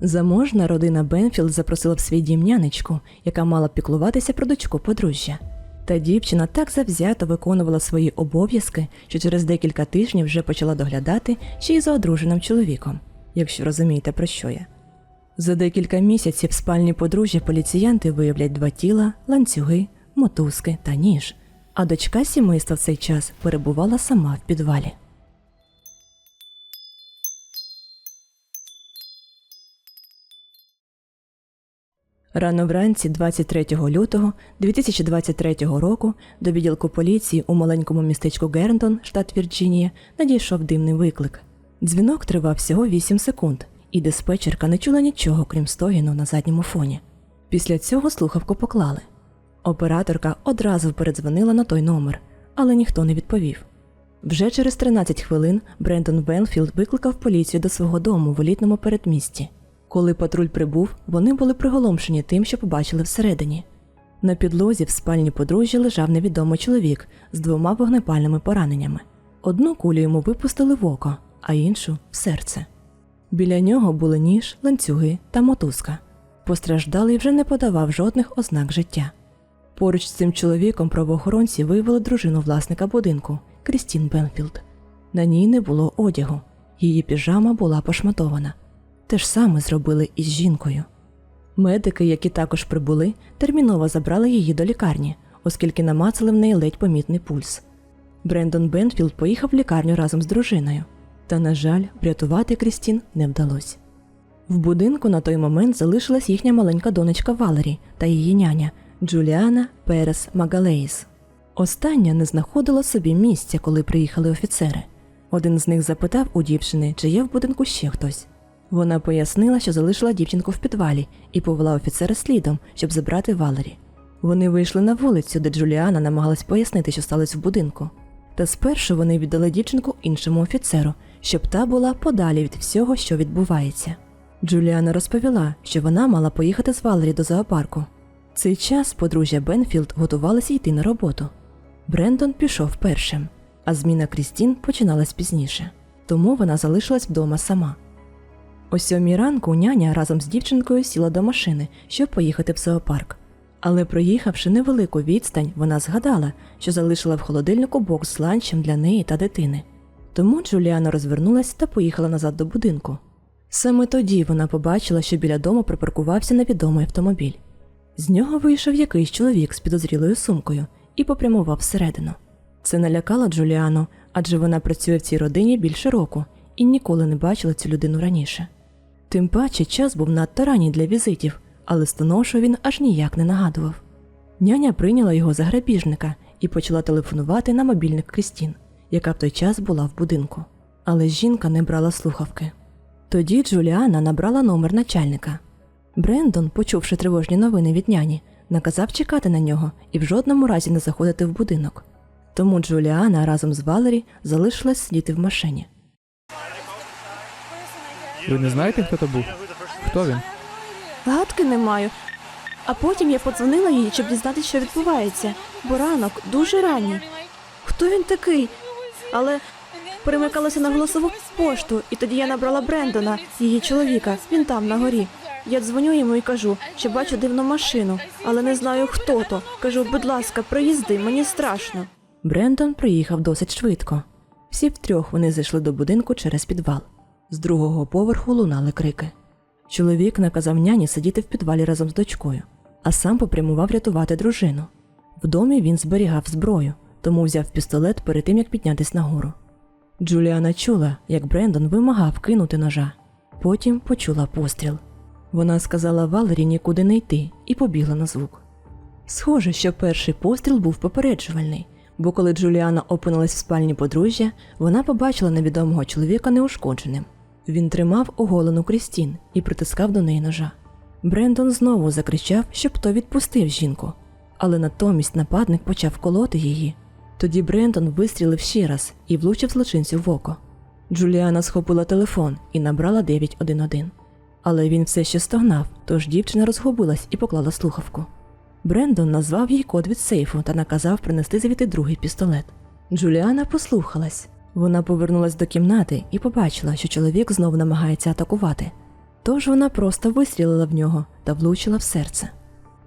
Заможна родина Бенфілд запросила в свій дім нянечку, яка мала піклуватися про дочку подружжя. Та дівчина так завзято виконувала свої обов'язки, що через декілька тижнів вже почала доглядати ще й за одруженим чоловіком, якщо розумієте про що я. За декілька місяців в спальні подружжя поліціянти виявлять два тіла, ланцюги, мотузки та ніж, а дочка сімейства в цей час перебувала сама в підвалі. Рано вранці, 23 лютого 2023 року, до відділку поліції у маленькому містечку Герндон, штат Вірджинія, надійшов дивний виклик. Дзвінок тривав всього 8 секунд, і диспетчерка не чула нічого, крім стогіну на задньому фоні. Після цього слухавку поклали. Операторка одразу передзвонила на той номер, але ніхто не відповів. Вже через 13 хвилин Брендон Бенфілд викликав поліцію до свого дому в елітному передмісті. Коли патруль прибув, вони були приголомшені тим, що побачили всередині. На підлозі в спальні подружжя лежав невідомий чоловік з двома вогнепальними пораненнями. Одну кулю йому випустили в око, а іншу в серце. Біля нього були ніж, ланцюги та мотузка. Постраждалий вже не подавав жодних ознак життя. Поруч з цим чоловіком правоохоронці виявили дружину власника будинку Крістін Бенфілд. На ній не було одягу, її піжама була пошматована. Те ж саме зробили із жінкою. Медики, які також прибули, терміново забрали її до лікарні, оскільки намацали в неї ледь помітний пульс. Брендон Бенфілд поїхав в лікарню разом з дружиною, та, на жаль, врятувати Крістін не вдалося. В будинку на той момент залишилась їхня маленька донечка Валері та її няня Джуліана Перес Магалеїс. Остання не знаходила собі місця, коли приїхали офіцери. Один з них запитав у дівчини, чи є в будинку ще хтось. Вона пояснила, що залишила дівчинку в підвалі і повела офіцера слідом, щоб забрати Валері. Вони вийшли на вулицю, де Джуліана намагалась пояснити, що сталося в будинку. Та спершу вони віддали дівчинку іншому офіцеру, щоб та була подалі від всього, що відбувається. Джуліана розповіла, що вона мала поїхати з Валері до зоопарку. Цей час подружжя Бенфілд готувалася йти на роботу. Брендон пішов першим, а зміна Крістін починалась пізніше, тому вона залишилась вдома сама. О сьомій ранку няня разом з дівчинкою сіла до машини, щоб поїхати в зоопарк. Але проїхавши невелику відстань, вона згадала, що залишила в холодильнику бокс з ланчем для неї та дитини. Тому Джуліана розвернулась та поїхала назад до будинку. Саме тоді вона побачила, що біля дому припаркувався невідомий автомобіль. З нього вийшов якийсь чоловік з підозрілою сумкою і попрямував всередину. Це налякало Джуліану, адже вона працює в цій родині більше року і ніколи не бачила цю людину раніше. Тим паче час був надто ранній для візитів, але стоношу він аж ніяк не нагадував. Няня прийняла його за грабіжника і почала телефонувати на мобільник Крістін, яка в той час була в будинку. Але жінка не брала слухавки. Тоді Джуліана набрала номер начальника. Брендон, почувши тривожні новини від няні, наказав чекати на нього і в жодному разі не заходити в будинок. Тому Джуліана разом з Валері залишилась сидіти в машині. Ви не знаєте, хто то був? Хто він? Гадки не маю. А потім я подзвонила їй, щоб дізнатися, що відбувається. Бо ранок дуже ранній. Хто він такий? Але перемикалася на голосову пошту, і тоді я набрала Брендона, її чоловіка. Він там на горі. Я дзвоню йому і кажу, що бачу дивну машину, але не знаю, хто то. Кажу, будь ласка, проїзди, мені страшно. Брендон приїхав досить швидко. Всі втрьох вони зайшли до будинку через підвал. З другого поверху лунали крики. Чоловік наказав няні сидіти в підвалі разом з дочкою, а сам попрямував рятувати дружину. В домі він зберігав зброю, тому взяв пістолет перед тим, як піднятись нагору. Джуліана чула, як Брендон вимагав кинути ножа. Потім почула постріл. Вона сказала Валері нікуди не йти і побігла на звук. Схоже, що перший постріл був попереджувальний, бо коли Джуліана опинилась в спальні подружжя, вона побачила невідомого чоловіка неушкодженим. Він тримав оголену Крістін і притискав до неї ножа. Брендон знову закричав, щоб хто відпустив жінку, але натомість нападник почав колоти її. Тоді Брендон вистрілив ще раз і влучив злочинцю в око. Джуліана схопила телефон і набрала 911. Але він все ще стогнав, тож дівчина розгубилась і поклала слухавку. Брендон назвав їй код від сейфу та наказав принести звідти другий пістолет. Джуліана послухалась. Вона повернулась до кімнати і побачила, що чоловік знов намагається атакувати. Тож вона просто вистрілила в нього та влучила в серце.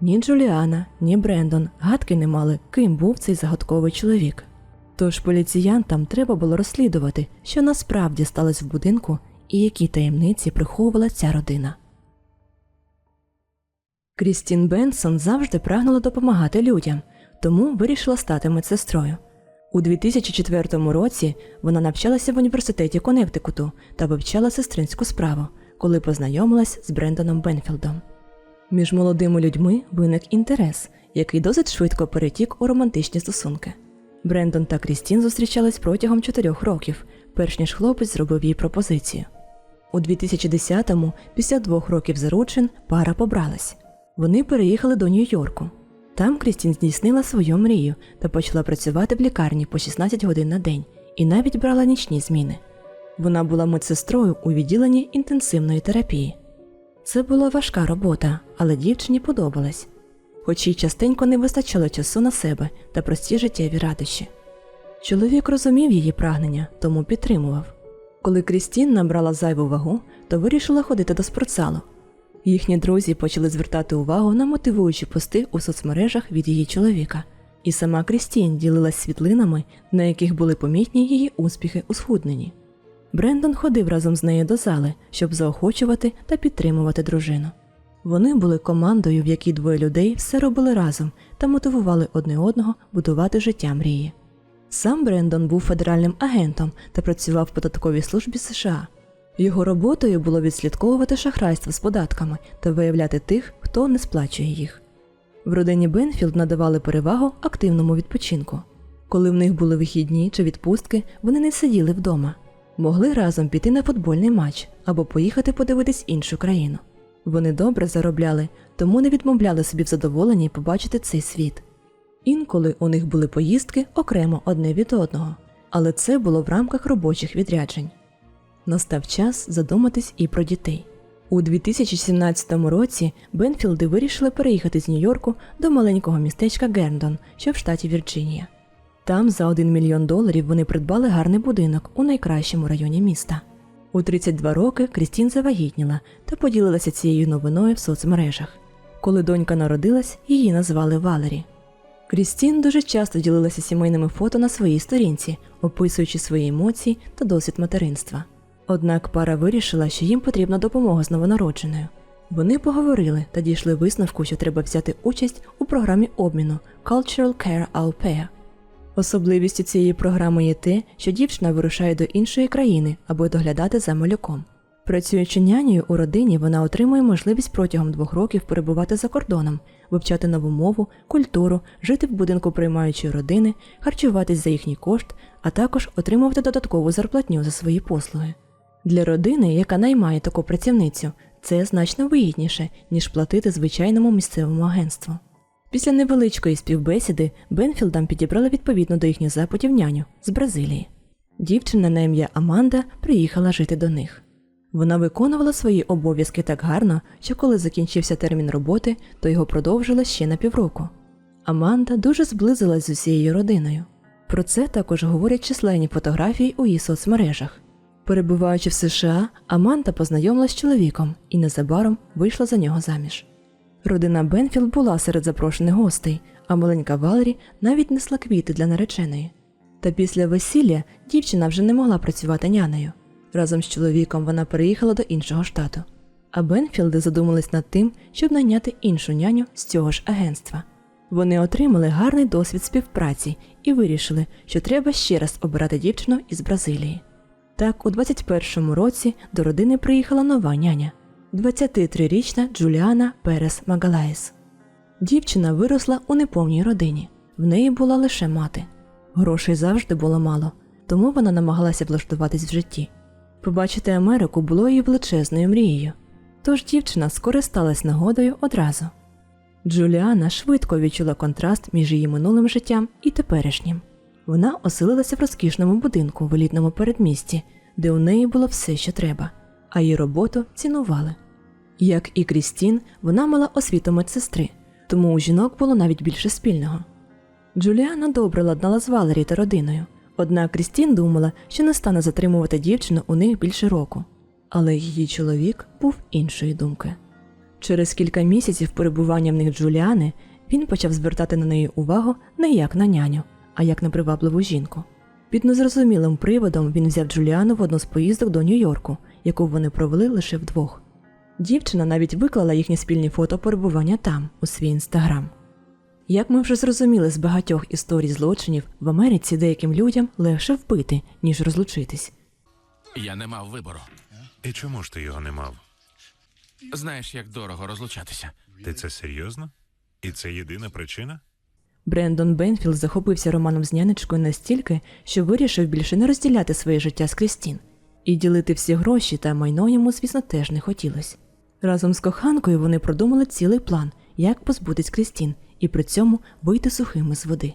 Ні Джуліана, ні Брендон гадки не мали, ким був цей загадковий чоловік. Тож поліціянтам треба було розслідувати, що насправді сталося в будинку і які таємниці приховувала ця родина. Крістін Бенсон завжди прагнула допомагати людям, тому вирішила стати медсестрою. У 2004 році вона навчалася в університеті Коннектикуту та вивчала сестринську справу, коли познайомилась з Брендоном Бенфілдом. Між молодими людьми виник інтерес, який досить швидко перетік у романтичні стосунки. Брендон та Крістін зустрічались протягом чотирьох років, перш ніж хлопець зробив їй пропозицію. У 2010-му, після двох років заручин, пара побралась. Вони переїхали до Нью-Йорку. Там Крістін здійснила свою мрію та почала працювати в лікарні по 16 годин на день і навіть брала нічні зміни. Вона була медсестрою у відділенні інтенсивної терапії. Це була важка робота, але дівчині подобалась, хоч їй частенько не вистачало часу на себе та прості життєві радощі. Чоловік розумів її прагнення, тому підтримував. Коли Крістін набрала зайву вагу, то вирішила ходити до спортзалу. Їхні друзі почали звертати увагу на мотивуючі пости у соцмережах від її чоловіка, і сама Крістін ділилась світлинами, на яких були помітні її успіхи у схудненні. Брендон ходив разом з нею до зали, щоб заохочувати та підтримувати дружину. Вони були командою, в якій двоє людей все робили разом та мотивували одне одного будувати життя мрії. Сам Брендон був федеральним агентом та працював в податковій службі США. Його роботою було відслідковувати шахрайство з податками та виявляти тих, хто не сплачує їх. В родині Бенфілд надавали перевагу активному відпочинку. Коли в них були вихідні чи відпустки, вони не сиділи вдома, могли разом піти на футбольний матч або поїхати подивитись іншу країну. Вони добре заробляли, тому не відмовляли собі в задоволенні побачити цей світ. Інколи у них були поїздки окремо одне від одного, але це було в рамках робочих відряджень. Настав час задуматись і про дітей. У 2017 році Бенфілди вирішили переїхати з Нью-Йорку до маленького містечка Герндон, що в штаті Вірджинія. Там за 1 мільйон доларів вони придбали гарний будинок у найкращому районі міста. У 32 роки Крістін завагітніла та поділилася цією новиною в соцмережах. Коли донька народилась, її назвали Валері. Крістін дуже часто ділилася сімейними фото на своїй сторінці, описуючи свої емоції та досвід материнства. Однак пара вирішила, що їм потрібна допомога з новонародженою. Вони поговорили та дійшли висновку, що треба взяти участь у програмі обміну Cultural Care Au Pair. Особливістю цієї програми є те, що дівчина вирушає до іншої країни, аби доглядати за малюком. Працюючи нянею у родині, вона отримує можливість протягом двох років перебувати за кордоном, вивчати нову мову, культуру, жити в будинку приймаючої родини, харчуватись за їхній кошт, а також отримувати додаткову зарплатню за свої послуги. Для родини, яка наймає таку працівницю, це значно вигідніше, ніж платити звичайному місцевому агентству. Після невеличкої співбесіди Бенфілдам підібрали відповідно до їхніх запитів няню з Бразилії. Дівчина на ім'я Аманда приїхала жити до них. Вона виконувала свої обов'язки так гарно, що коли закінчився термін роботи, то його продовжили ще на півроку. Аманда дуже зблизилась з усією родиною. Про це також говорять численні фотографії у її соцмережах. Перебуваючи в США, Аманда познайомилась з чоловіком і незабаром вийшла за нього заміж. Родина Бенфілд була серед запрошених гостей, а маленька Валері навіть несла квіти для нареченої. Та після весілля дівчина вже не могла працювати нянею. Разом з чоловіком вона переїхала до іншого штату. А Бенфілди задумались над тим, щоб найняти іншу няню з цього ж агентства. Вони отримали гарний досвід співпраці і вирішили, що треба ще раз обирати дівчину із Бразилії. Так, у 21-му році до родини приїхала нова няня 23-річна Джуліана Перес Магалаєс. Дівчина виросла у неповній родині. В неї була лише мати. Грошей завжди було мало, тому вона намагалася влаштуватись в житті. Побачити Америку було її величезною мрією, тож дівчина скористалась нагодою одразу. Джуліана швидко відчула контраст між її минулим життям і теперішнім. Вона оселилася в розкішному будинку в елітному передмісті, де у неї було все, що треба, а її роботу цінували. Як і Крістін, вона мала освіту медсестри, тому у жінок було навіть більше спільного. Джуліана добре ладнала з Валері та родиною, однак Крістін думала, що не стане затримувати дівчину у них більше року. Але її чоловік був іншої думки. Через кілька місяців перебування в них Джуліани він почав звертати на неї увагу не як на няню, а як на привабливу жінку. Під незрозумілим приводом він взяв Джуліану в одну з поїздок до Нью-Йорку, яку вони провели лише вдвох. Дівчина навіть виклала їхні спільні фото перебування там, у свій інстаграм. Як ми вже зрозуміли з багатьох історій злочинів, в Америці деяким людям легше вбити, ніж розлучитись. Я не мав вибору. І чому ж ти його не мав? Знаєш, як дорого розлучатися. Ти це серйозно? І це єдина причина? Брендон Бенфілд захопився романом з нянечкою настільки, що вирішив більше не розділяти своє життя з Крістін. І ділити всі гроші та майно йому, звісно, теж не хотілося. Разом з коханкою вони продумали цілий план, як позбутись Крістін, і при цьому вийти сухими з води.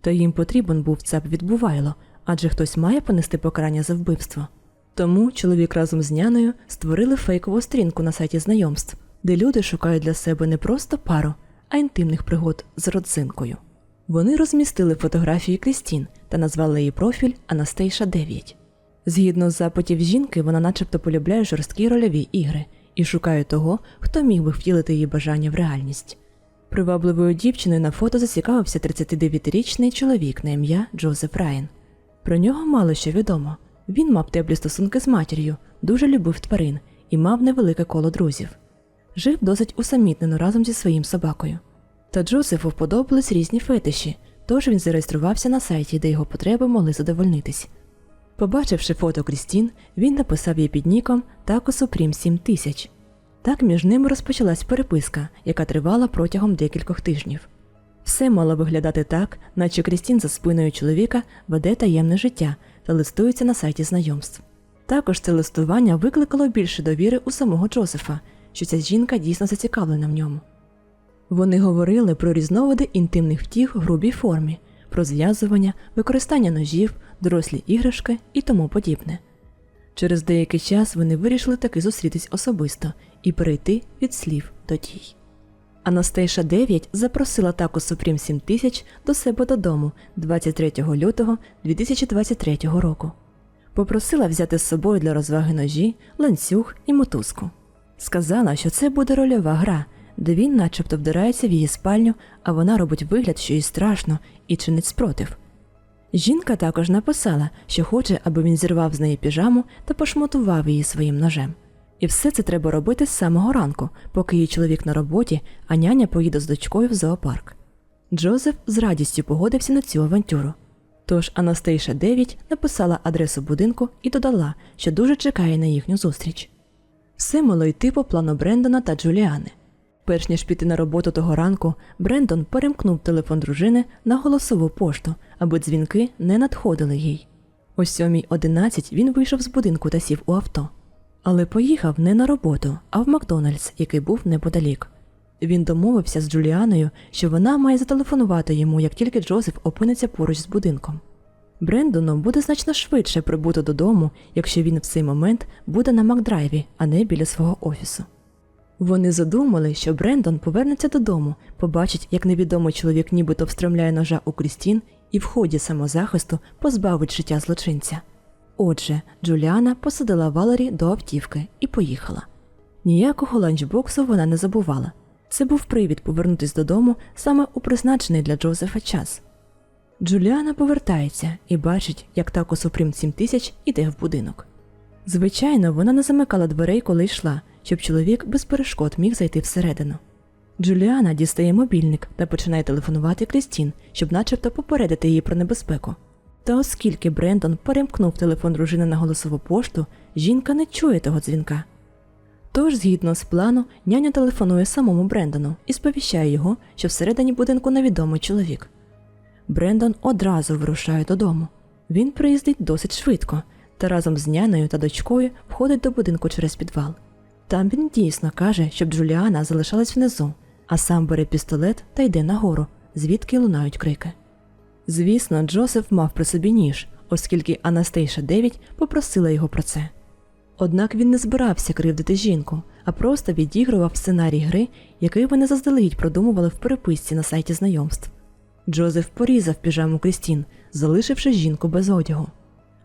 Та їм потрібен був цап відбувайло, адже хтось має понести покарання за вбивство. Тому чоловік разом з няною створили фейкову сторінку на сайті знайомств, де люди шукають для себе не просто пару, а інтимних пригод з родзинкою. Вони розмістили фотографії Крістін та назвали її профіль Анастейша 9. Згідно з запитів жінки, вона начебто полюбляє жорсткі рольові ігри і шукає того, хто міг би втілити її бажання в реальність. Привабливою дівчиною на фото зацікавився 39-річний чоловік на ім'я Джозеф Райан. Про нього мало що відомо. Він мав теплі стосунки з матір'ю, дуже любив тварин і мав невелике коло друзів. Жив досить усамітнено разом зі своїм собакою. Та Джозефу вподобались різні фетиші, тож він зареєструвався на сайті, де його потреби могли задовольнитись. Побачивши фото Крістін, він написав їй під ніком Тако Супрім 7000. Так між ними розпочалась переписка, яка тривала протягом декількох тижнів. Все мало виглядати так, наче Крістін за спиною чоловіка веде таємне життя та листується на сайті знайомств. Також це листування викликало більше довіри у самого Джозефа, що ця жінка дійсно зацікавлена в ньому. Вони говорили про різновиди інтимних втіх в грубій формі, про зв'язування, використання ножів, дорослі іграшки і тому подібне. Через деякий час вони вирішили таки зустрітись особисто і перейти від слів до дій. Анастейша 9 запросила таку Supreme 7000 до себе додому 23 лютого 2023 року. Попросила взяти з собою для розваги ножі, ланцюг і мотузку. Сказала, що це буде рольова гра, де він начебто вдирається в її спальню, а вона робить вигляд, що їй страшно і чинить спротив. Жінка також написала, що хоче, аби він зірвав з неї піжаму та пошмотував її своїм ножем. І все це треба робити з самого ранку, поки її чоловік на роботі, а няня поїде з дочкою в зоопарк. Джозеф з радістю погодився на цю авантюру. Тож Анастейша 9 написала адресу будинку і додала, що дуже чекає на їхню зустріч. Все мало йти по плану Брендона та Джуліани. Перш ніж піти на роботу того ранку, Брендон перемкнув телефон дружини на голосову пошту, аби дзвінки не надходили їй. О 7.11 він вийшов з будинку та сів у авто. Але поїхав не на роботу, а в Макдональдс, який був неподалік. Він домовився з Джуліаною, що вона має зателефонувати йому, як тільки Джозеф опиниться поруч з будинком. Брендону буде значно швидше прибути додому, якщо він в цей момент буде на Макдрайві, а не біля свого офісу. Вони задумали, що Брендон повернеться додому, побачить, як невідомий чоловік нібито встромляє ножа у Крістін і в ході самозахисту позбавить життя злочинця. Отже, Джуліана посадила Валері до автівки і поїхала. Ніякого ланчбоксу вона не забувала. Це був привід повернутись додому саме у призначений для Джозефа час. Джуліана повертається і бачить, як тако Супрім 7000 іде в будинок. Звичайно, вона не замикала дверей, коли йшла, щоб чоловік без перешкод міг зайти всередину. Джуліана дістає мобільник та починає телефонувати Крістін, щоб начебто попередити її про небезпеку. Та оскільки Брендон перемкнув телефон дружини на голосову пошту, жінка не чує того дзвінка. Тож, згідно з плану, няня телефонує самому Брендону і сповіщає його, що всередині будинку невідомий чоловік. Брендон одразу вирушає додому. Він приїздить досить швидко та разом з нянею та дочкою входить до будинку через підвал. Там він дійсно каже, щоб Джуліана залишалась внизу, а сам бере пістолет та йде нагору, звідки лунають крики. Звісно, Джозеф мав при собі ніж, оскільки Анастейша 9 попросила його про це. Однак він не збирався кривдити жінку, а просто відігрував сценарій гри, який вони заздалегідь продумували в переписці на сайті знайомств. Джозеф порізав піжаму Крістін, залишивши жінку без одягу.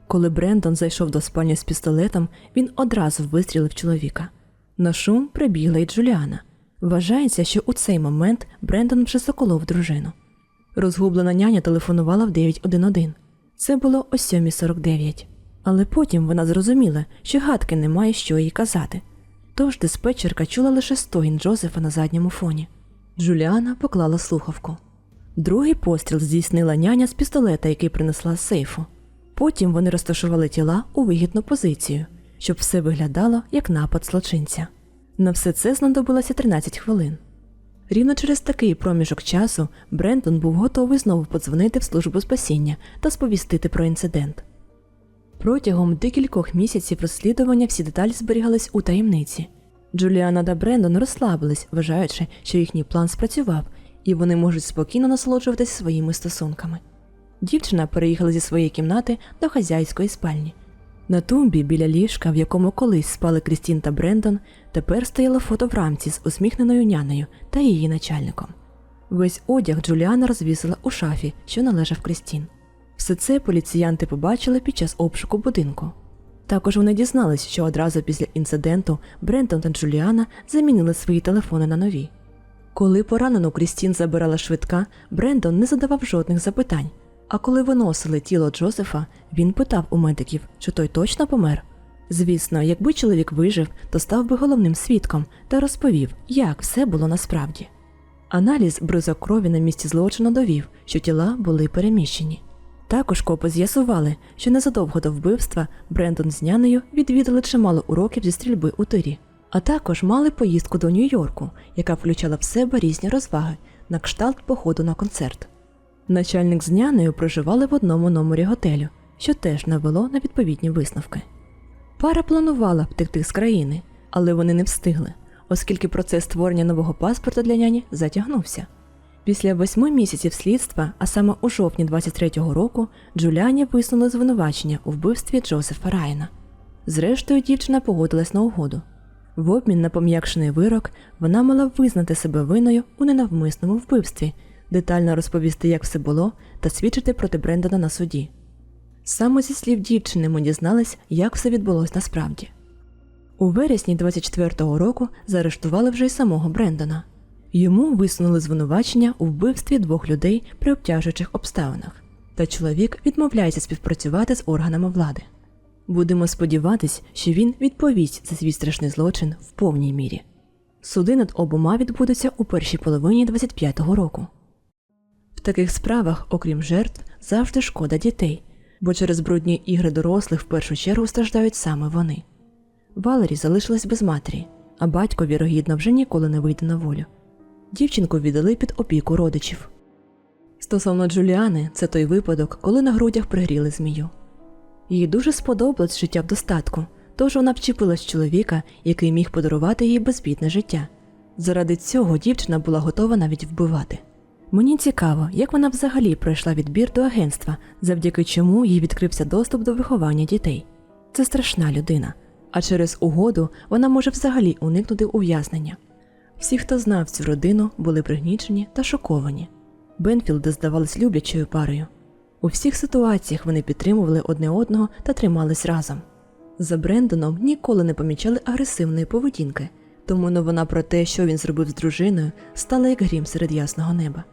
Коли Брендон зайшов до спальні з пістолетом, він одразу вистрілив чоловіка. На шум прибігла й Джуліана. Вважається, що у цей момент Брендон вже заколов дружину. Розгублена няня телефонувала в 911. Це було о 7.49. Але потім вона зрозуміла, що гадки немає, що їй казати. Тож диспетчерка чула лише стогін Джозефа на задньому фоні. Джуліана поклала слухавку. Другий постріл здійснила няня з пістолета, який принесла з сейфу. Потім вони розташували тіла у вигідну позицію, щоб все виглядало як напад злочинця. На все це знадобилося 13 хвилин. Рівно через такий проміжок часу Брентон був готовий знову подзвонити в службу спасіння та сповістити про інцидент. Протягом декількох місяців розслідування всі деталі зберігались у таємниці. Джуліана та Брендон розслабились, вважаючи, що їхній план спрацював, і вони можуть спокійно насолоджуватися своїми стосунками. Дівчина переїхала зі своєї кімнати до хазяйської спальні. На тумбі біля ліжка, в якому колись спали Крістін та Брендон, тепер стояло фото в рамці з усміхненою нянею та її начальником. Весь одяг Джуліана розвісила у шафі, що належав Крістін. Все це поліціянти побачили під час обшуку будинку. Також вони дізнались, що одразу після інциденту Брентон та Джуліана замінили свої телефони на нові. Коли поранену Крістін забирала швидка, Брендон не задавав жодних запитань. А коли виносили тіло Джозефа, він питав у медиків, чи той точно помер. Звісно, якби чоловік вижив, то став би головним свідком та розповів, як все було насправді. Аналіз бризок крові на місці злочину довів, що тіла були переміщені. Також копи з'ясували, що незадовго до вбивства Брендон з нянею відвідали чимало уроків зі стрільби у тирі, а також мали поїздку до Нью-Йорку, яка включала в себе різні розваги на кшталт походу на концерт. Начальник з нянею проживали в одному номері готелю, що теж навело на відповідні висновки. Пара планувала втекти з країни, але вони не встигли, оскільки процес створення нового паспорта для няні затягнувся. Після восьми місяців слідства, а саме у жовтні 23-го року, Джуліані висунули звинувачення у вбивстві Джозефа Райана. Зрештою, дівчина погодилась на угоду. В обмін на пом'якшений вирок вона мала визнати себе винною у ненавмисному вбивстві, детально розповісти, як все було, та свідчити проти Брендона на суді. Саме зі слів дівчини ми дізнались, як все відбулось насправді. У вересні 24-го року заарештували вже й самого Брендона. Йому висунули звинувачення у вбивстві двох людей при обтяжуючих обставинах, та чоловік відмовляється співпрацювати з органами влади. Будемо сподіватись, що він відповість за свій страшний злочин в повній мірі. Суди над обома відбудуться у першій половині 25-го року. В таких справах, окрім жертв, завжди шкода дітей, бо через брудні ігри дорослих в першу чергу страждають саме вони. Валері залишилась без матері, а батько, вірогідно, вже ніколи не вийде на волю. Дівчинку віддали під опіку родичів. Стосовно Джуліани, це той випадок, коли на грудях пригріли змію. Їй дуже сподобалось життя в достатку, тож вона вчепилась чоловіка, який міг подарувати їй безбідне життя. Заради цього дівчина була готова навіть вбивати. Мені цікаво, як вона взагалі пройшла відбір до агентства, завдяки чому їй відкрився доступ до виховання дітей. Це страшна людина, а через угоду вона може взагалі уникнути ув'язнення. Всі, хто знав цю родину, були пригнічені та шоковані. Бенфілди здавались люблячою парою. У всіх ситуаціях вони підтримували одне одного та тримались разом. За Брендоном ніколи не помічали агресивної поведінки, тому новина про те, що він зробив з дружиною, стала як грім серед ясного неба.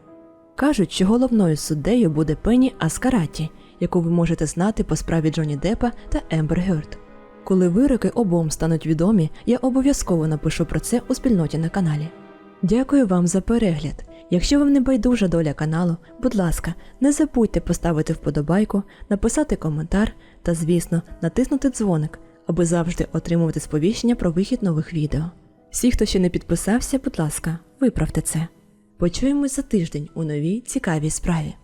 Кажуть, що головною суддею буде Пенні Аскараті, яку ви можете знати по справі Джонні Деппа та Ембер Герт. Коли вироки обом стануть відомі, я обов'язково напишу про це у спільноті на каналі. Дякую вам за перегляд. Якщо вам не байдужа доля каналу, будь ласка, не забудьте поставити вподобайку, написати коментар та, звісно, натиснути дзвоник, аби завжди отримувати сповіщення про вихід нових відео. Всі, хто ще не підписався, будь ласка, виправте це. Почуємось за тиждень у новій цікавій справі.